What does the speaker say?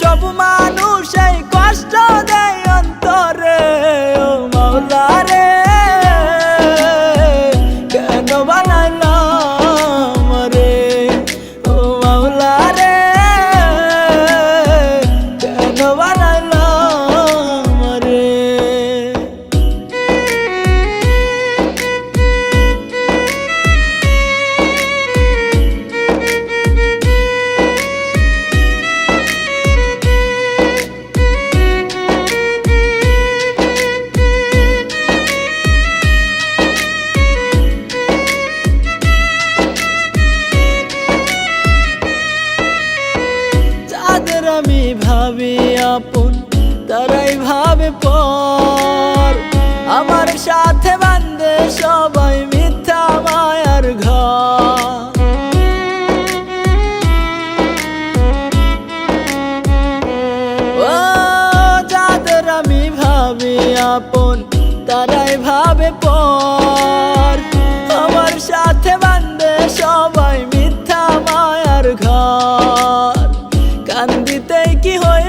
সব মানুষ এই কষ্ট দেয় অন্তরে, ও মাওলা রে। কেন বানাই না রে, ও মাওলা রে? কেন বানাই না আমি ভাবি আপন, তারাই ভাবে পর। আমার সাথে বান্ধে সবাই মিথ্যা মায়ার ঘর। ও, যাদের আমি ভাবি আপন, তারাই ভাবে পর। আমার সাথে বান্ধে সবাই মিথ্যা মায়ার ঘর। কান্দি হইতে কি হই